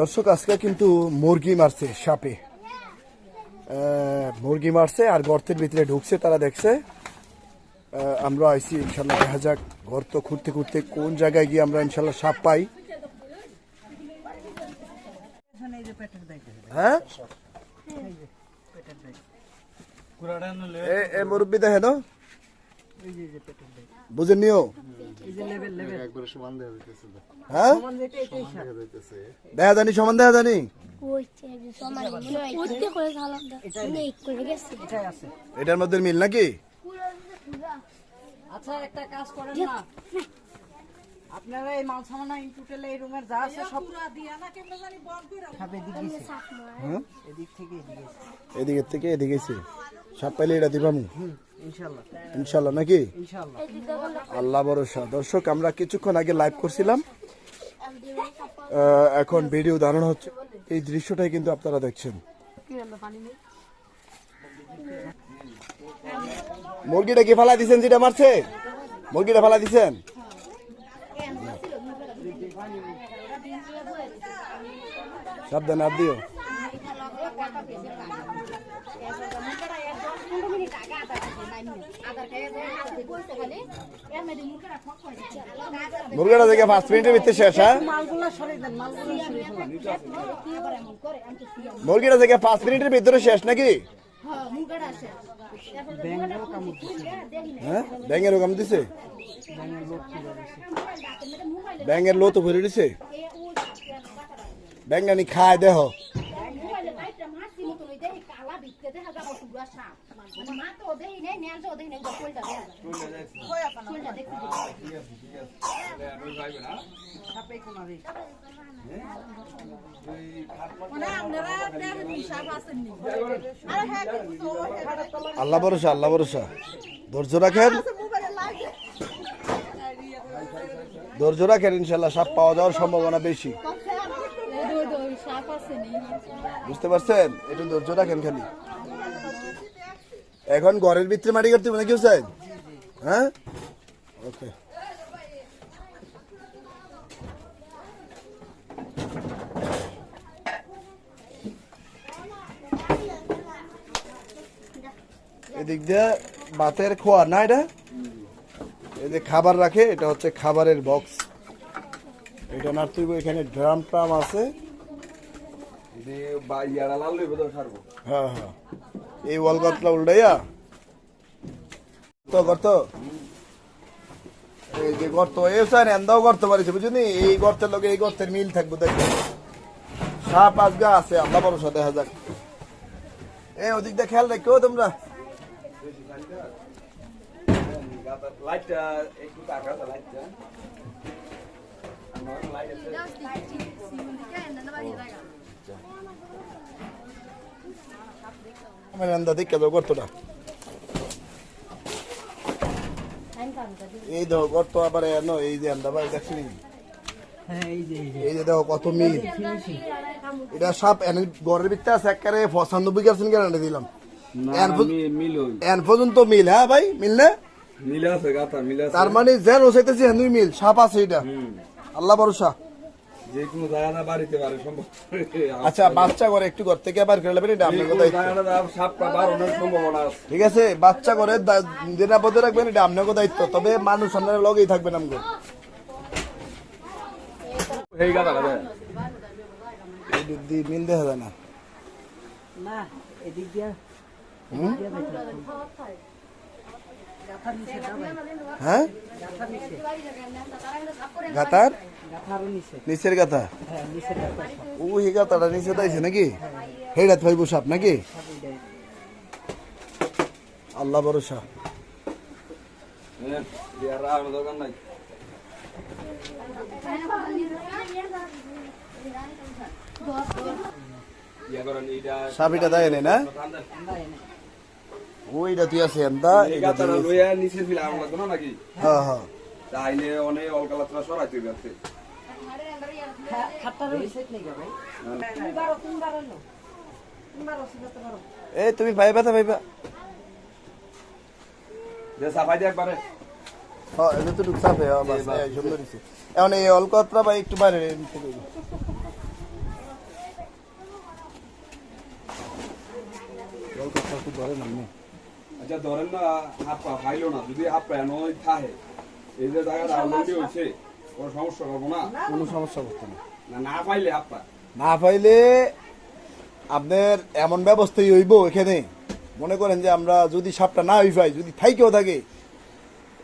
দর্শক আজকে কিন্তু মুরগি মারছে সাপে মুরগি মারছে আর গর্তের ভিতরে ঢুকছে তারা দেখছে আমরা আইসি ইনশাল্লাহ দেখা যাক গর্ত খুঁড়তে খুঁড়তে কোন জায়গায় গিয়ে আমরা ইনশাল্লাহ সাপ পাই হ্যাঁ মুরব্বী দেখে না বুঝেন নিও। একবারে সমান দেওয়া হইতেছে তো। হ্যাঁ? দেখা জানি সমান দেখা জানি গেছে। এটার মধ্যে মিল নাকি? আচ্ছা একটা কাজ করেন না। আপনারা এই মাল সামানা ইনপুটেলে এই রুমের যা আছে সব সব এদিক গেছে। হ্যাঁ? এদিক থেকে এদিকে এদিকের থেকে এদিকে সাপ পাইলে এটা দিবামু। ইনশাল্লাহ ইনশাল্লাহ নাকি? আল্লাহ ভরসা। দর্শক আমরা কিছুক্ষণ আগে লাইভ করছিলাম। এখন ভিডিও দাঁড়ানো হচ্ছে। এই দৃশ্যটাই কিন্তু আপনারা দেখছেন। মুরগিটা কি ফালা দিছেন যেটা মারছে? মুরগিটা ফালা দিছেন? সাবধানে আর দিও। মুরগিটা থেকে পাঁচ মিনিটের ভিতরে শেষ হ্যাঁ? মালগুলো সরিয়ে দেন মালগুলো সরিয়ে মুরগিটা থেকে পাঁচ মিনিটের ভিতরে শেষ নাকি? হ্যাঁ? ব্যাঙের কাম দিছে? ব্যাঙের লো তো ভরে দিছে? ব্যাঙানি খায় দেহ রে আল্লাহ ভরসা আল্লাহ ভরসা। ধৈর্য রাখেন। ধৈর্য রাখেন ইনশাল্লাহ সাপ পাওয়া যাওয়ার সম্ভাবনা বেশি। বুঝতে পারছেন? একটু ধৈর্য রাখেন খালি। এখন ঘরের ভিতরে মাটি করতে মানে কেউ চাই হ্যাঁ? ওকে এদিক দিয়ে ভাতের খোয়া না এটা? এই যে খাবার রাখে এটা হচ্ছে খাবারের বক্স এটা না তুই এখানে ড্রাম ট্রাম আছে। হ্যাঁ হ্যাঁ। এই ওয়াল গতলা উল্টাইয়া তো গর্ত এই যে গর্ত এই স্যার এন্দাও গর্ত পারিছে বুঝলি এই গর্তের লগে এই গর্তের মিল থাকব দেখবে সাপ আজকে আছে আল্লাহ ভরসা দেখা যাক এই ওদিক দিয়ে খেয়াল রেখো তোমরা লাইটটা একটু টাকা লাইটটা আমার এন্দা দেখে দাও গর্তটা এই দেখো গর্ত আবার এনো এই যে এন্দা ভাই দেখছি হ্যাঁ এই যে এই যে এই যে দেখো কত মিল এটা সাপ এনে ঘরের ভিতরে আছে একবারে পঁচানব্বই পার্সেন্ট গ্যারান্টি দিলাম এন পর্যন্ত মিল হ্যাঁ ভাই মিল না মিল আছে গাতা মিল আছে তার মানে মিল সাপ আছে এটা আল্লাহ ভরসা যে কোনো জায়গা বাড়িতে পারে সম্ভব আচ্ছা বাচ্চা করে একটু ঘর থেকে বার করে নেবেন এটা আপনার কোনো দায়িত্ব সাপটা বাড়ানোর সম্ভাবনা আছে। ঠিক আছে বাচ্চা করে নিরাপদে রাখবেন এটা আপনার দায়িত্ব? তবে মানুষ আপনারা লগেই থাকবেন এই এই দেখা যায় না। এদিক দিয়ে হুম? দিয়ে দেখো গাথার নিচে দাবাই হ্যাঁ? গাতার নিচের গাথা? হ্যাঁ ওই গাতাটা নিচে দাইছে নাকি? হেডা থাইব সাপ নাকি? আল্লাহ ভরসা। সাপ এটা দেয় না? ওইটা তুই আছে এন্দা এটা তারা লইয়া নিচে ফিলা আমার লাগবে নাকি? হ্যাঁ হ্যাঁ। তাইলে অনেক অলকালা তোরা সরাই তুই গেছে এই তুমি পাইবা তো পাইবা যে সাফাই দিয়ে একবারে। হ্যাঁ এটা তো ঢুকসাপ হ্যাঁ বাস সুন্দর এখন এই অলকত্রা বা একটু বাইরে Yo creo que está tu. আচ্ছা ধরেন না হাফ পা খাইলো না যদি হাফ পা নয় থাকে এই যে জায়গাটা অলরেডি হয়েছে কোনো সমস্যা করব না? কোনো সমস্যা করতে না। না পাইলে হাফ পা। না পাইলে আপনার এমন ব্যবস্থাই হইব এখানে। মনে করেন যে আমরা যদি সাপটা না হই পাই যদি থাইকেও থাকে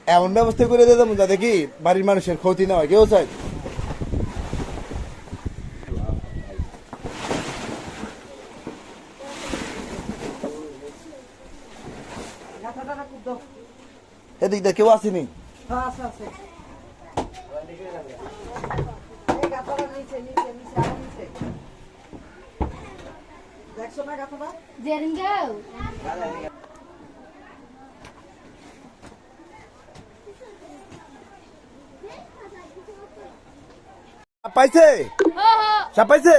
এমন ব্যবস্থা করে দিয়ে দেবো যাতে কি বাড়ির মানুষের ক্ষতি না হয়। কেউ চাই গাথাটা খুব দাও এদিক দিয়ে কেউ আসেনি হ্যাঁ আছে আছে এই গাথাটা নিচে নিচে নিচে আরও নিচে দেখছ না গাথাটা There and go. সাপ পাইছে? সাপ পাইছে?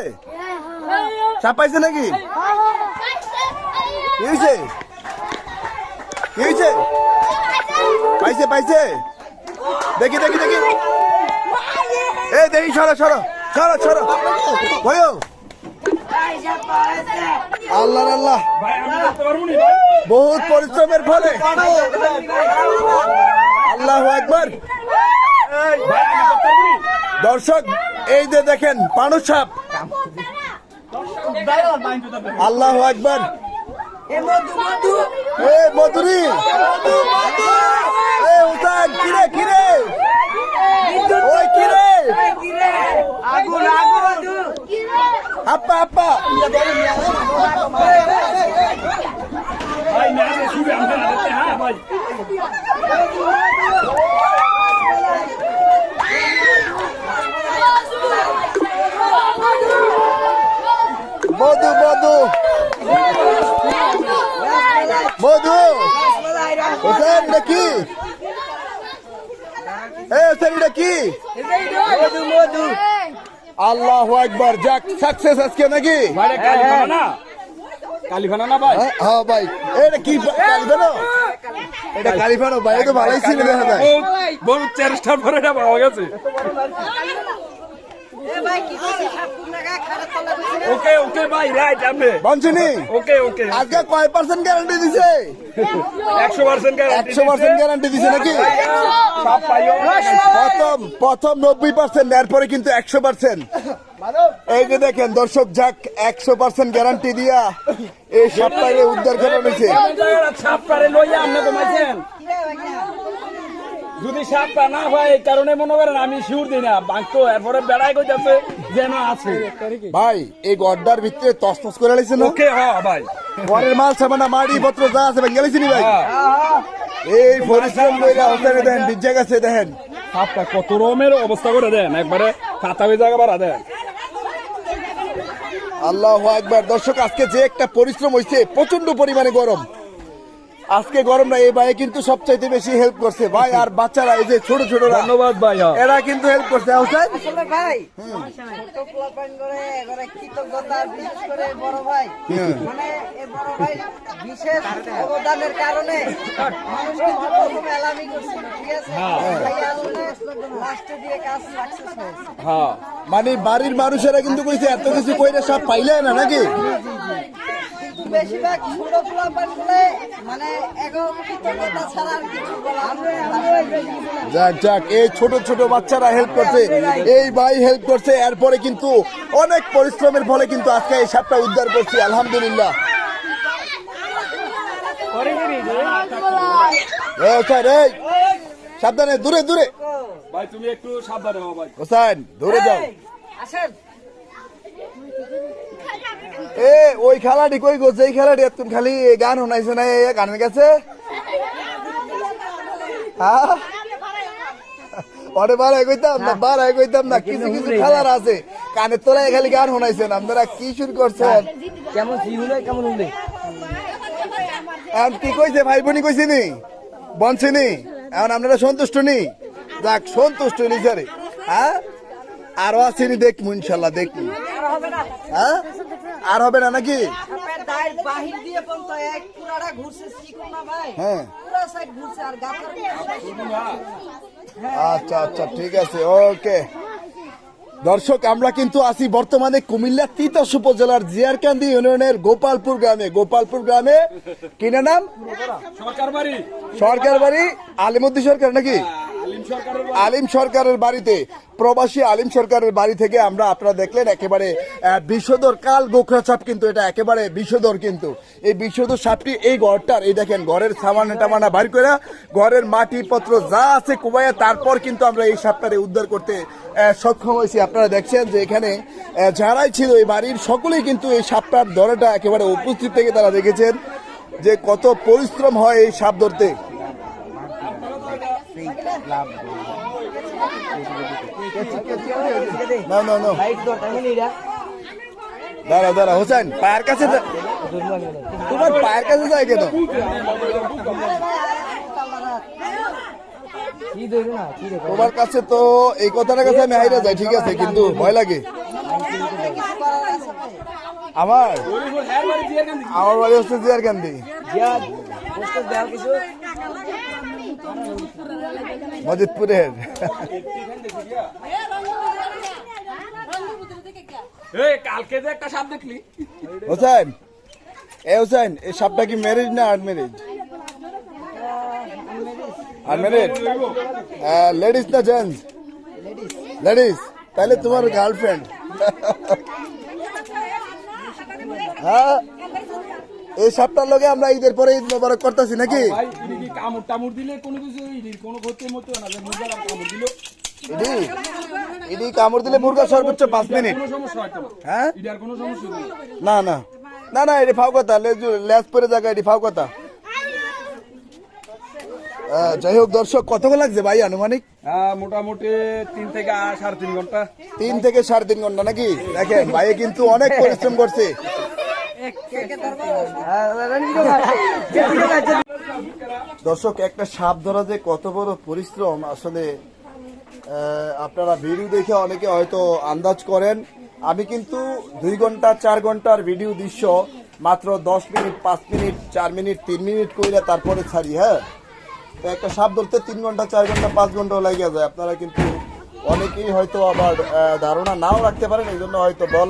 সাপ পাইছে নাকি? কি হয়েছে কি হয়েছে পাইছে পাইছে। দেখি দেখি দেখি। এই, দেখি, সরো সরো সরো সরো। ভয়ো আল্লাহ আল্লাহ। বহুত পরিশ্রমের ফলে। আল্লাহ একবার দর্শক, এই যে দেখেন, পানু সাপ। আল্লাহ একবার এ মধু মধু। এ মধুরি এ উতান কিরে কিরে ওই কিরে আগুন আগুন মধু আপা আপা ভাই না শুবে আমি হাতে হ্যাঁ ভাই মধু মধু। মধু। হোসেন এটা কি এ হোসেন এটা কি মধু মধু। আল্লাহ একবার যাক সাকসেস আজকে নাকি? কালিফানা না? ভাই? হ্যাঁ, হ্যাঁ ভাই। এটা কি কালিফানো এটা কালিফানো ভাই এটা ভালোই ছিল দেখা যায়। বহুত চেষ্টার পরে এটা পাওয়া গেছে। ওকে ওকে ভাই রাইট আপনি বঞ্চনি ওকে ওকে আজকে কয় পার্সেন্ট গ্যারান্টি দিছে একশো পার্সেন্ট একশো পার্সেন্ট গ্যারান্টি দিছে নাকি প্রথম প্রথম নব্বই পার্সেন্ট এরপরে কিন্তু একশো পার্সেন্ট এই যে দেখেন দর্শক যাক একশো পার্সেন্ট গ্যারান্টি দিয়া এই সপ্তাহে উদ্ধার করা হয়েছে সাপ পারে লইয়া আপনি কমাইছেন যদি সাপ পা না হয় এই কারণে মনে করেন আমি শিউর দিই না। বাঁকতো এরপরে বেড়াই কইতাছে যেন আছে। ভাই এই গড্ডার ভিতরে তস তস করে লাইছে না? ওকে হ্যাঁ ভাই। পরের মাল সামানা মাড়ি পত্র যা আছে ভেঙে লাইছে নি ভাই? এই পরিশ্রম কইরা হোসেনে দেখেন বিজ্জা গেছে দেখেন। সাপটা কত রকমের অবস্থা করে দেন একবারে খাতা হয়ে জায়গা বাড়া দেন। আল্লাহ একবার দর্শক আজকে যে একটা পরিশ্রম হয়েছে প্রচণ্ড পরিমাণে গরম। আজকে গরম না এই ভাই কিন্তু সবচাইতে বেশি হেল্প করছে। ভাই আর বাচ্চারা এই যে ছোট ছোট ধন্যবাদ ভাই হ্যাঁ। এরা কিন্তু হেল্প করছে হোসেন ভাই কৃতজ্ঞতা বিশেষ করে বড় ভাই। মানে বড় ভাই বিশেষ অবদানের কারণে মানুষ কিন্তু প্রথমে এলামি করছিল ঠিক আছে? লাস্টে দিয়ে কাজ সাকসেস হয়েছে। হ্যাঁ। মানে বাড়ির মানুষেরা কিন্তু কইছে এত কিছু কইরে সব পাইলে না নাকি? বেশিরভাগ ছোট পোলাপানগুলো মানে এখন কৃতজ্ঞতা ছাড়া আর কিছু যাক যাক এই ছোট ছোট বাচ্চারা হেল্প করছে। এই ভাই হেল্প করছে এরপরে কিন্তু অনেক পরিশ্রমের ফলে কিন্তু আজকে এই সাপটা উদ্ধার করছি আলহামদুলিল্লাহ। সাবধানে দূরে দূরে। ভাই তুমি একটু সাবধানে হও ভাই। হোসেন দূরে যাও। আসেন। এ ওই খেলাটি কই গো যেই খেলাটি তুমি খালি গান শোনাইছো না? এই গানের কাছে হ্যাঁ? কইতাম না বাড়াই কইতাম না কিছু কিছু খেলার আছে। কানের তোলায় খালি গান শোনাইছেন আপনারা কি শুরু করছেন? কেমন কেমন এখন কি কইছে ভাই বোনই কইছে নি? বনছে নি? এখন আপনারা সন্তুষ্ট নি? যাক সন্তুষ্ট নি স্যারে হ্যাঁ? আরও আছে নি দেখব ইনশাল্লাহ দেখব না হ্যাঁ? আর হবে না নাকি? আপনার দায়ের বাহির দিয়ে পর্যন্ত এক পুরাটা ঘুরছে চিকুন না ভাই। হ্যাঁ। পুরা সাইড ঘুরছে আর গাছের আচ্ছা আচ্ছা ঠিক আছে ওকে। দর্শক আমরা কিন্তু আছি বর্তমানে কুমিল্লা তিতাস উপজেলার জিয়ারকান্দি ইউনিয়নের গোপালপুর গ্রামে। গোপালপুর গ্রামে কিনা নাম? সরকার বাড়ি সরকার বাড়ি আলিমুদ্দি সরকার নাকি? আলিম সরকারের বাড়িতে, প্রবাসী আলিম সরকারের বাড়ি থেকে আমরা আপনারা দেখলেন একেবারে বিষধর কাল গোখরা সাপ কিন্তু এটা, একেবারে বিষধর কিন্তু। এই বিষধর সাপটি এই ঘরটার, এই দেখেন, ঘরের সামানা টামানা বাড়ি করে ঘরের মাটি পত্র যা আছে কুবাইয়া, তারপর কিন্তু আমরা এই সাপটারে উদ্ধার করতে সক্ষম হয়েছি। আপনারা দেখছেন যে এখানে যারাই ছিল এই বাড়ির, সকলেই কিন্তু এই সাপটার ধরাটা একেবারে উপস্থিত থেকে তারা দেখেছেন যে কত পরিশ্রম হয় এই সাপ ধরতে। না না না দাঁড়া দাঁড়া হোসেন, পায়ের কাছে তোমার পায়ের কাছে যায় কেন? তোমার কাছে তো এই কথাটার কাছে আমি হাইরা যাই, ঠিক আছে, কিন্তু ভয় লাগে। আমার? আমার বাড়ি হচ্ছে জিয়ার কান্দি মজিদপুরের। কালকে যে একটা সাপ দেখলি। হোসেন এ হোসেন এই সাপটা কি ম্যারেজ না আনম্যারেজ আনম্যারেজ লেডিস না জেন্টস লেডিস তাহলে তোমার গার্লফ্রেন্ড হ্যাঁ? এই সাপটার লগে আমরা ঈদের পরে ঈদ মোবারক করতেছি নাকি? কামড় টামড় দিলে কোনো কিছু? কোনো ক্ষতি মতো না কামড় দিল। ইডি ইডি কামড় দিলে মুরগা সর্বোচ্চ পাঁচ মিনিট। হ্যাঁ? না না। না না এটি ফাও কথা। লেজ পরে জায়গা এটি ফাও কথা। যাই হোক দর্শক কতক্ষণ লাগছে ভাই আনুমানিক? মোটামুটি তিন থেকে সাড়ে তিন ঘণ্টা। তিন থেকে সাড়ে তিন ঘণ্টা নাকি? দেখেন ভাই কিন্তু অনেক পরিশ্রম করছে। দর্শক, একটা সাপ ধরা যে কত বড় পরিশ্রম, আসলে আপনারা ভিডিও দেখে অনেকে হয়তো আন্দাজ করেন। আমি কিন্তু দুই ঘণ্টা, চার ঘণ্টার ভিডিও দৃশ্য মাত্র দশ মিনিট, পাঁচ মিনিট, চার মিনিট, তিন মিনিট কইরা তারপরে ছাড়ি হ্যাঁ? তো একটা সাপ ধরতে তিন ঘণ্টা, চার ঘণ্টা, পাঁচ ঘন্টাও লাগিয়ে যায়। আপনারা কিন্তু অনেকেই হয়তো আবার ধারণা নাও রাখতে পারেন এই জন্য হয়তো বল